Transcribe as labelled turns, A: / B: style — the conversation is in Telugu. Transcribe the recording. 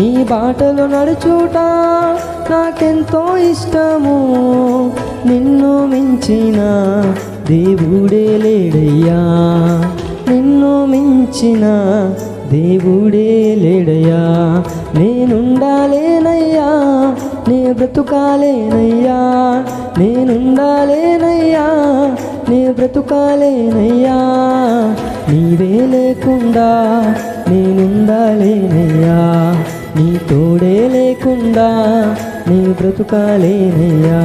A: నీ బాటలు నడుచుట నాకెంతో ఇష్టము. నిన్ను మించిన దేవుడే లేడయ్యా. నిన్ను మించిన దేవుడే లేడయ్యా. నేనుండాలేనయ్యా నే బ్రతుకాలేనయ్యా. నేనుండాలేనయ్యా నే బ్రతుకాలేనయ్యా. నీవే లేకుండా నేను నీ తోడే లేకుండా నీ బ్రతుకాలేనయ్యా.